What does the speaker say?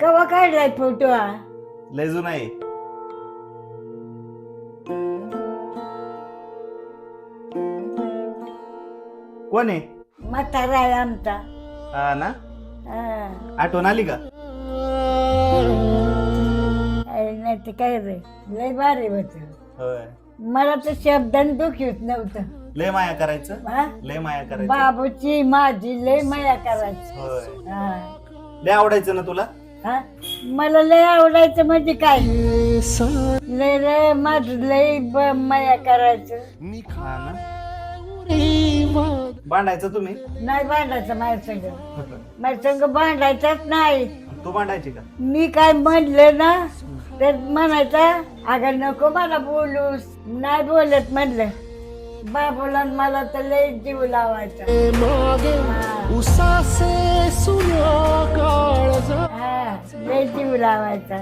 कवा काढलाय फोटो हा? लय जुना आहे. कोण आहे? म्हातारा आहे आमचा. हा ना? हा. आठवण आली का? अरे नाही ते काय रे? लय भारी होत होय. मला तर शब्दान दुखीत नव्हतं. लय माया करायचं? हा? लय माया करायचं? बाबूची माझी लय माया करायची. होय. हा. लय आवडायचं ना तुला? हा? मला लय आवडायचं म्हणजे काय? लय लय माझं लय ब- माया करायचं. हा ना. भांडायचं तुम्ही? नाही भांडायचं माझ्या संग. माझ्या संग भांडायचंच नाही. तू भांडायची का? मी काय म्हणलं ना तर म्हणायचं अगं नको मला बोलूस. नाही बोलत म्हणलं. बाबूला न मला तर लय जीव लावायचा. हा. उसासे काळजा हा लावायचा